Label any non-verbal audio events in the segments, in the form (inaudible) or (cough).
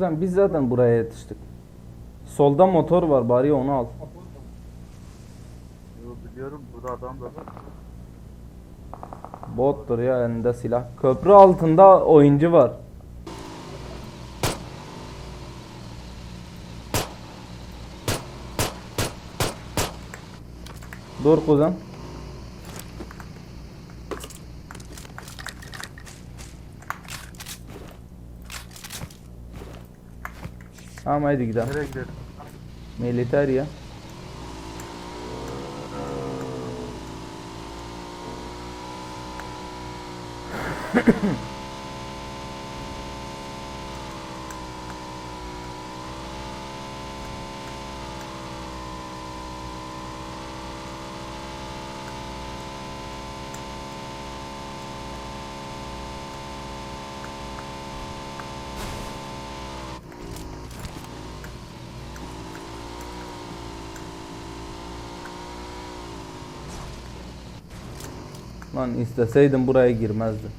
kuzen? Biz zaten buraya yetiştik. Solda motor var bari onu al. Yo, biliyorum burada adam da var. Bottur ya elinde silah. Köprü altında oyuncu var. Dur kuzen. Tamam haydi gidelim. Nereye gidelim? Militer ya. (laughs) Lan isteseydim buraya girmezdim.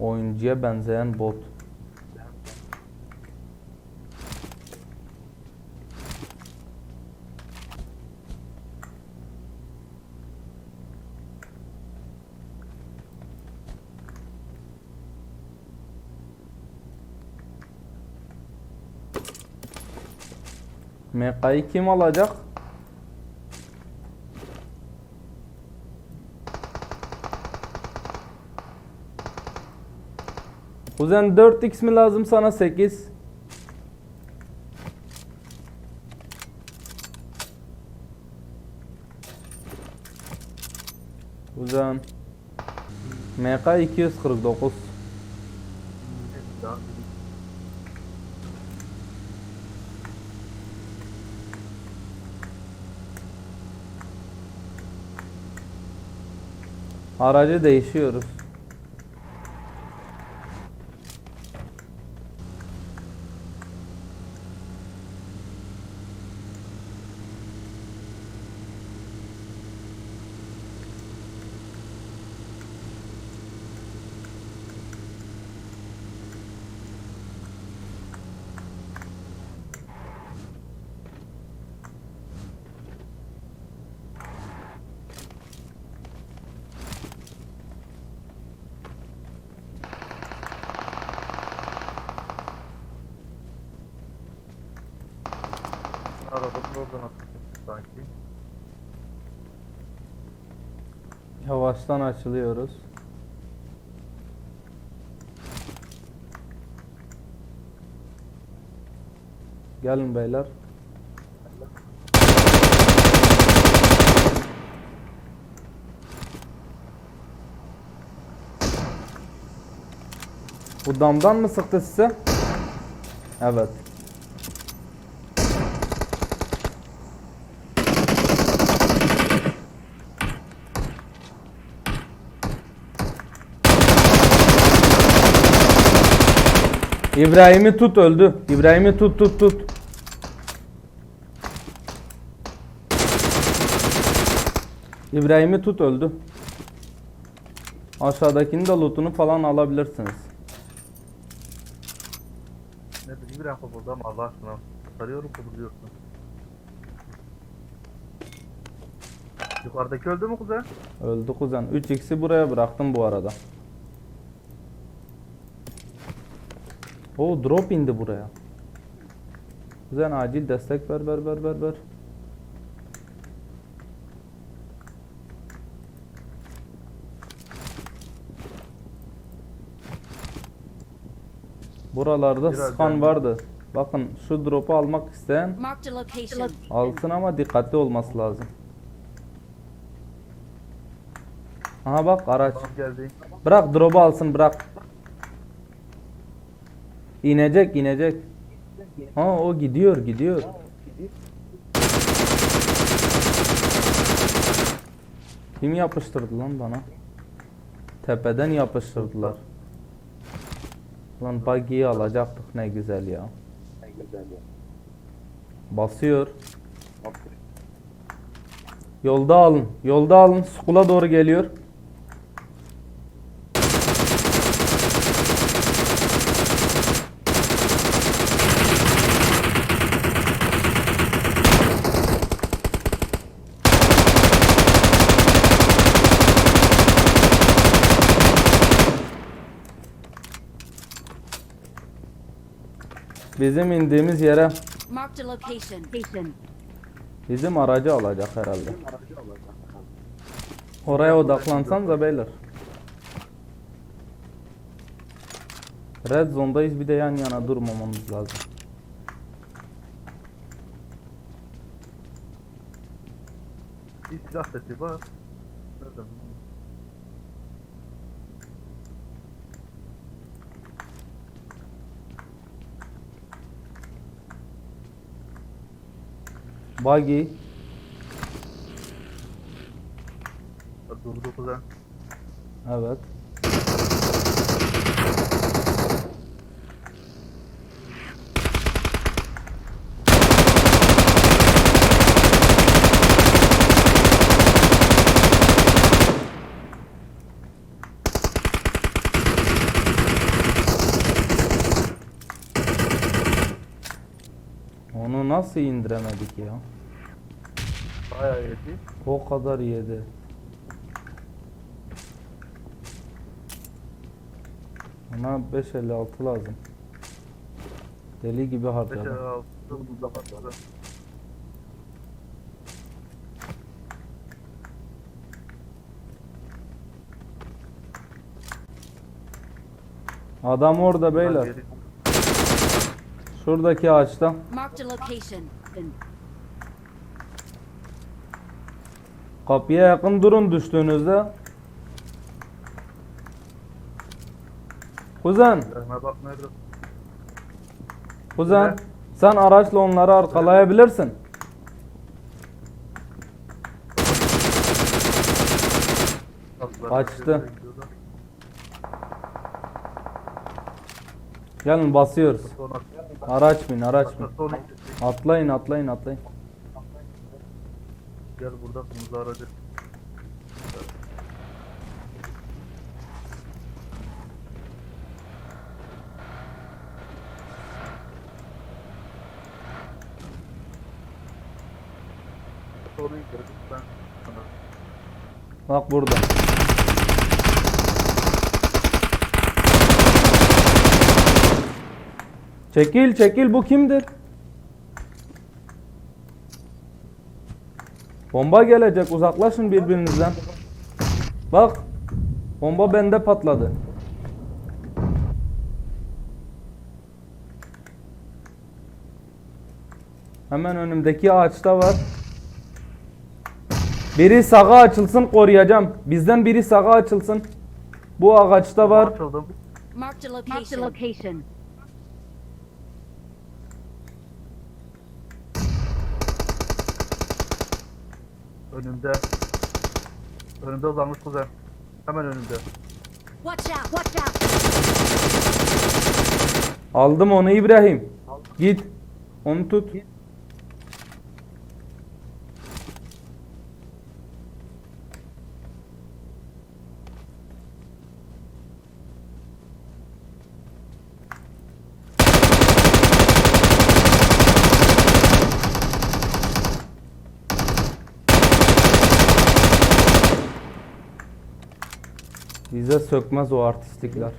Oyuncuya benzeyen bot. MK'yı kim alacak? Kuzen 4x mi lazım sana 8? Kuzen MK 249 Daha Aracı değişiyoruz. Arabası oradan atıyor sanki. Yavaştan açılıyoruz. Gelin beyler. Bu damdan mı sıktı size? Evet. İbrahim'i tut öldü. İbrahim'i tut tut tut. İbrahim'i tut öldü. Aşağıdakinin de lootunu falan alabilirsiniz. Ne an burada ama Allah aşkına. Sarıyorum kıvırıyorsun. Yukarıdaki öldü mü kuzen? Öldü kuzen. 3x'i buraya bıraktım bu arada. O drop indi buraya. Kuzen acil destek ver ver ver ver ver. Buralarda Biraz skan vardı. Bakın şu drop'u almak isteyen alsın ama dikkatli olması lazım. Aha bak araç. Bırak drop'u alsın bırak. İnecek inecek. Ha o gidiyor gidiyor. Kim yapıştırdı lan bana? Tepeden yapıştırdılar. Lan buggy'yi alacaktık ne güzel ya. Basıyor. Yolda alın. Yolda alın. Skula doğru geliyor. Bizim indiğimiz yere bizim aracı alacak herhalde. Oraya odaklansan da beyler. Red zone'dayız bir de yan yana durmamamız lazım. Bir silah sesi var. Nerede? Buggy Durdu kuzen. evet. Onu nasıl indiremedik ya? Bayağı yedi. O kadar yedi. Ona 556 lazım. Deli gibi 5 harcadım. 6 burada patladı. Adam orada beyler. Şuradaki ağaçta. Kapıya yakın durun düştüğünüzde. Kuzen, kuzen. Sen araçla onları arkalayabilirsin. Kaçtı. Gelin basıyoruz. Araç bin, araç bin. sonra Atlayın, atlayın, atlayın. gel burada kırmızı aracı. Sonra gidelim ben sana. Bak burada. Çekil, çekil. Bu kimdir? Bomba gelecek. Uzaklaşın birbirinizden. Bak. Bomba bende patladı. Hemen önümdeki ağaçta var. Biri sağa açılsın koruyacağım. Bizden biri sağa açılsın. Bu ağaçta var. Marked a location. Önümde. Önümde uzanmış kuzen. Hemen önümde. Watch out. Watch out. Aldım onu İbrahim. Git. Onu tut. Bize sökmez o artistlikler.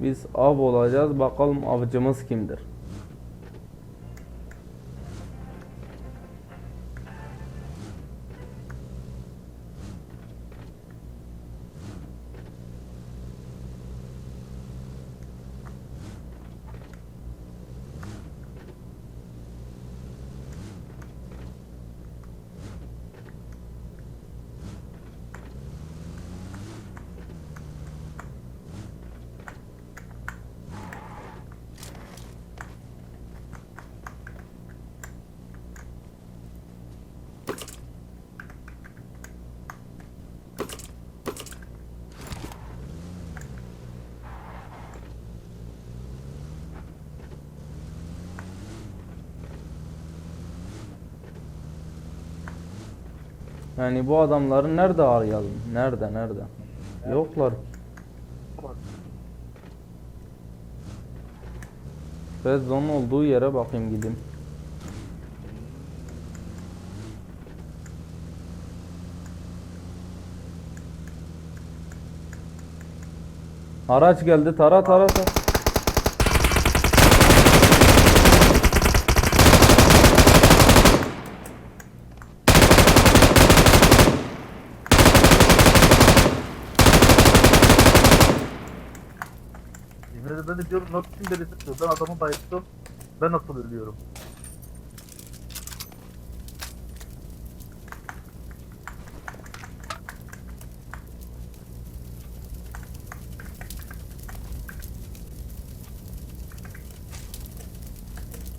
Biz av olacağız. Bakalım avcımız kimdir? Yani bu adamları nerede arayalım? Nerede nerede? Yoklar. Red zone olduğu yere bakayım gideyim. Araç geldi tara tara tara. De diyorum nasıl kim birisi diyor. Ben adamı bayılttım. Ben nasıl ölüyorum?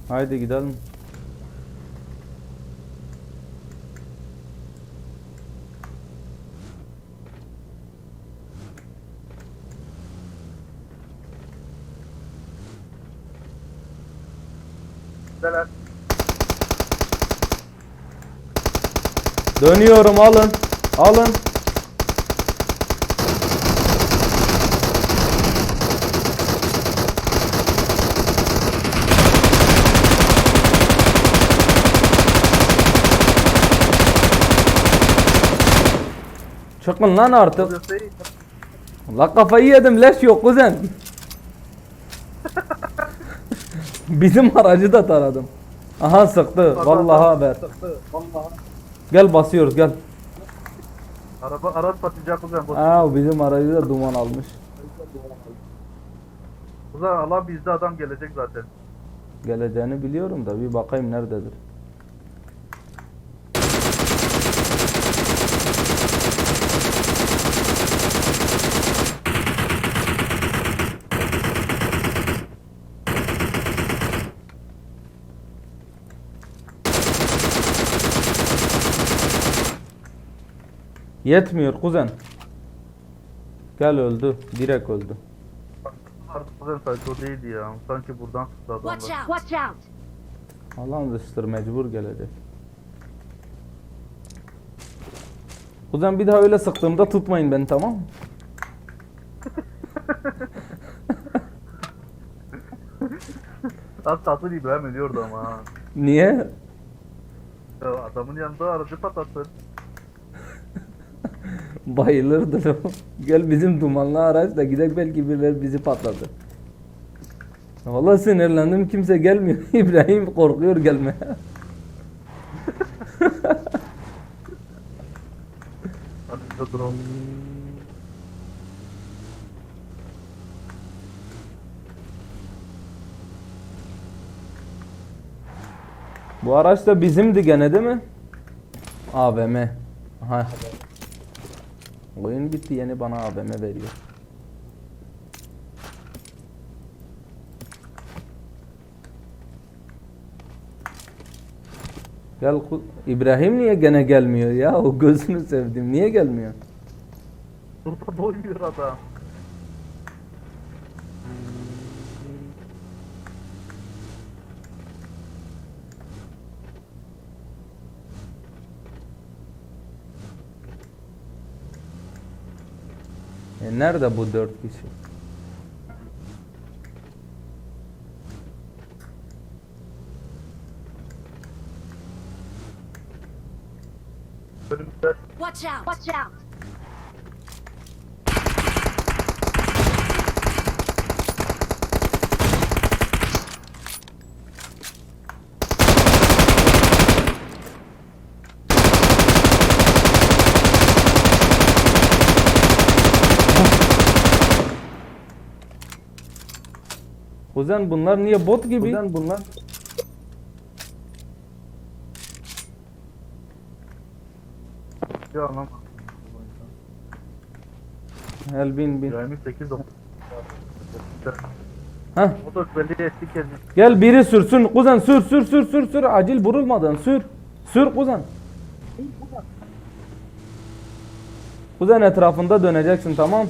Haydi gidelim. Dönüyorum alın. Alın. Çıkın lan artık. La kafayı yedim leş yok kuzen. (laughs) Bizim aracı da taradım. Aha sıktı. Vallahi haber. Vallahi. Gel basıyoruz gel. Araba araç patlayacak zaman. Aa bizim aracı da duman almış. Zaman alan bizde adam gelecek zaten. Geleceğini biliyorum da bir bakayım nerededir. Yetmiyor kuzen. Gel öldü. Direkt öldü. Artık o sanki o değildi ya. Sanki buradan sıktı adamlar. Watch out! Watch out! Alan dıştır mecbur gelecek. Kuzen bir daha öyle sıktığımda tutmayın beni tamam mı? Az tatlı İbrahim ölüyordu ama ha. Niye? Ya adamın yanında aracı patlattın. Bayılırdı o. Gel bizim dumanlı araçla gidek belki birileri bizi patladı. Vallahi sinirlendim kimse gelmiyor. (laughs) İbrahim korkuyor gelmeye. Bu araç da bizimdi gene değil mi? AVM. Aha. Oyun bitti yeni bana AVM veriyor. Gel İbrahim niye gene gelmiyor ya? O gözünü sevdim. Niye gelmiyor? Burada doymuyor adam. E nerede bu dört kişi? Watch out! Watch out! Kuzen bunlar niye bot gibi? Kuzen bunlar. bir anlamadım. Gel bin bin. İbrahim'in 8 9. Heh. O da belli eski kendini. Gel biri sürsün. Kuzen sür sür sür sür sür. Acil vurulmadan sür. Sür kuzen. Kuzen etrafında döneceksin tamam.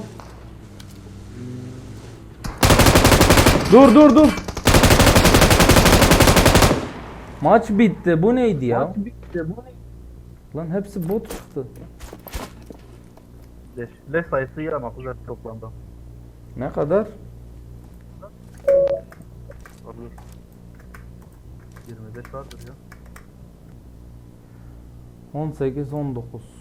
Dur dur dur. Maç bitti. Bu neydi ya? Lan hepsi bot çıktı. Leş, leş sayısı iyi ama kuzen toplamda. Ne kadar? Olur. 25 vardır ya. 18 19.